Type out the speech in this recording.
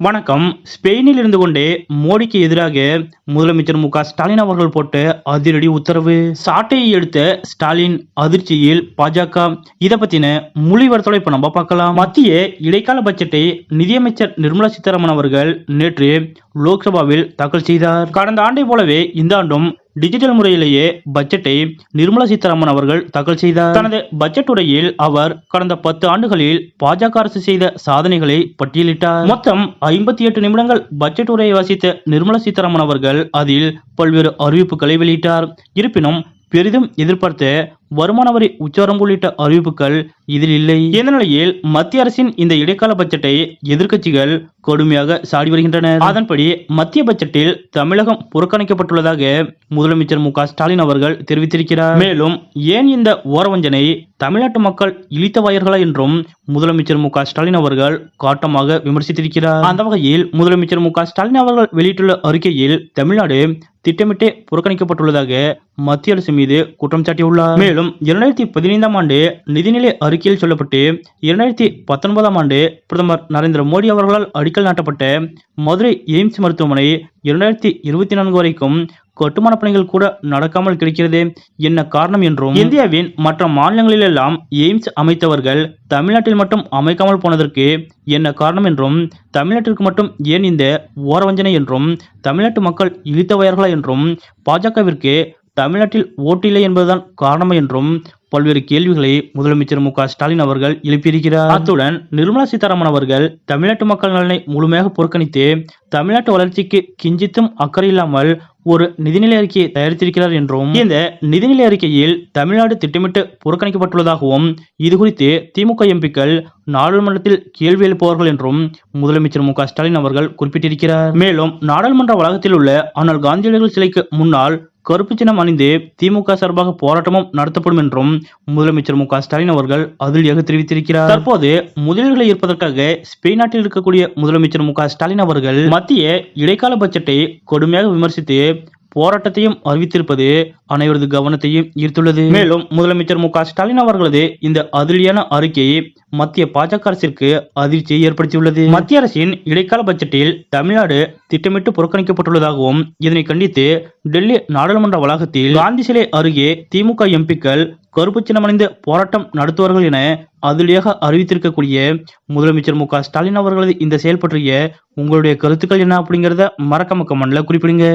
வணக்கம். ஸ்பெயினில் இருந்து கொண்டே மோடிக்கு எதிராக முதலமைச்சர் மு ஸ்டாலின் அவர்கள் போட்ட அதிரடி உத்தரவு. சாட்டையை எடுத்த ஸ்டாலின் அதிர்ச்சியில் பாஜக. இதை பத்தின மொழிவரத்தோட இப்ப நம்ம பார்க்கலாம். மத்திய இடைக்கால பட்ஜெட்டை நிதியமைச்சர் நிர்மலா சீதாராமன் அவர்கள் நேற்று லோக்சபாவில் தாக்கல் செய்தார். கடந்த ஆண்டை போலவே இந்த ஆண்டும் டிஜிட்டல் முறையிலேயே பட்ஜெட்டை நிர்மலா சீதாராமன் அவர்கள் தாக்கல் செய்தார். தனது பட்ஜெட் உரையில் அவர் கடந்த பத்து ஆண்டுகளில் பாஜக அரசு செய்த சாதனைகளை பட்டியலிட்டார். மொத்தம் ஐம்பத்தி எட்டு நிமிடங்கள் பட்ஜெட் உரையை வாசித்த நிர்மலா சீதாராமன் அவர்கள் அதில் பல்வேறு அறிவிப்புகளை வெளியிட்டார். இருப்பினும் பெரிதும் எதிர்பார்த்த வருமான வரி உச்சவரம்பு உள்ளிட்ட அறிவிப்புகள் இதில் இல்லை. இந்த நிலையில் மத்திய அரசின் இந்த இடைக்கால பட்ஜெட்டை எதிர்க்கட்சிகள் கடுமையாக சாடி வருகின்றனர். அதன்படி மத்திய பட்ஜெட்டில் தமிழகம் புறக்கணிக்கப்பட்டுள்ளதாக முதலமைச்சர் மு ஸ்டாலின் அவர்கள் தெரிவித்திருக்கிறார். மேலும் ஏன் இந்த ஓரவஞ்சனை தமிழ்நாட்டு மக்கள் இழித்த வாயர்களா என்றும் முதலமைச்சர் மு ஸ்டாலின் அவர்கள் காட்டமாக விமர்சித்திருக்கிறார். அந்த வகையில் முதலமைச்சர் மு ஸ்டாலின் அவர்கள் வெளியிட்டுள்ள அறிக்கையில் தமிழ்நாடு திட்டமிட்டே புறக்கணிக்கப்பட்டுள்ளதாக மத்திய அரசு மீது குற்றம் சாட்டியுள்ளார். மேலும் இரண்டாயிரத்தி பதினைந்தாம் ஆண்டு நிதிநிலை அறிக்கையில் சொல்லப்பட்டு இரண்டாயிரத்தி பத்தொன்பதாம் ஆண்டு பிரதமர் நரேந்திர மோடி அவர்களால் அடிக்கல் நாட்டப்பட்ட மதுரை எய்ம்ஸ் மருத்துவமனை இரண்டாயிரத்தி இருபத்தி நான்கு வரைக்கும் கட்டுமான பணிகள் கூட நடக்காமல் கிடைக்கிறது என்ன காரணம் என்றும் இந்தியாவின் மற்ற மாநிலங்களிலெல்லாம் எய்ம்ஸ் அமைத்தவர்கள் தமிழ்நாட்டில் மட்டும் அமைக்காமல் போனதற்கு என்ன காரணம் என்றும் தமிழ்நாட்டிற்கு மட்டும் ஏன் இந்த ஓரவஞ்சனை என்றும் தமிழ்நாட்டு மக்கள் இழித்தவையர்களா என்றும் பாஜகவிற்கு தமிழ்நாட்டில் ஓட்டில்லை என்பதுதான் காரணம் என்றும் பல்வேறு கேள்விகளை முதலமைச்சர் மு ஸ்டாலின் அவர்கள் எழுப்பியிருக்கிறார். அத்துடன் நிர்மலா சீதாராமன் அவர்கள் தமிழ்நாட்டு மக்கள் நலனை முழுமையாக புறக்கணித்து தமிழ்நாட்டு வளர்ச்சிக்கு கிஞ்சித்தும் அக்கறை இல்லாமல் ஒரு நிதிநிலை அறிக்கையை தயாரித்திருக்கிறார் என்றும் இந்த நிதிநிலை அறிக்கையில் தமிழ்நாடு திட்டமிட்டு புறக்கணிக்கப்பட்டுள்ளதாகவும் இது குறித்து திமுக எம்பிக்கள் நாடாளுமன்றத்தில் கேள்வி எழுப்புவார்கள் என்றும் முதலமைச்சர் மு ஸ்டாலின் அவர்கள் குறிப்பிட்டிருக்கிறார். மேலும் நாடாளுமன்ற வளாகத்தில் உள்ள ஆனால் காந்தியடிகள் சிலைக்கு முன்னால் கருப்பு சின்னம் அணிந்து திமுக சார்பாக போராட்டமும் நடத்தப்படும் என்றும் முதலமைச்சர் மு ஸ்டாலின் அவர்கள் அதிரடியாக தெரிவித்திருக்கிறார். தற்போது முதலீடுகளை ஈர்ப்பதற்காக ஸ்பெயின் நாட்டில் இருக்கக்கூடிய முதலமைச்சர் மு ஸ்டாலின் அவர்கள் மத்திய இடைக்கால பட்ஜெட்டை கொடுமையாக விமர்சித்து போராட்டத்தையும் அறிவித்திருப்பது அனைவரது கவனத்தையும் ஈர்த்துள்ளது. மேலும் முதலமைச்சர் மு ஸ்டாலின் அவர்களது இந்த அதிரடியான அறிக்கை மத்திய பாஜக அரசிற்கு அதிர்ச்சியை ஏற்படுத்தியுள்ளது. மத்திய அரசின் இடைக்கால பட்ஜெட்டில் தமிழ்நாடு திட்டமிட்டு புறக்கணிக்கப்பட்டுள்ளதாகவும் இதனை கண்டித்து டெல்லி நாடாளுமன்ற வளாகத்தில் காந்தி சிலை அருகே திமுக எம்பிக்கள் கருப்பு சின்னமடைந்து போராட்டம் நடத்துவார்கள் என அதிரடியாக அறிவித்திருக்கக்கூடிய முதலமைச்சர் மு ஸ்டாலின் அவர்களது இந்த செயல் பற்றிய உங்களுடைய கருத்துக்கள் என்ன அப்படிங்கறத மக்க மண்ணில் குறிப்பிடுங்க.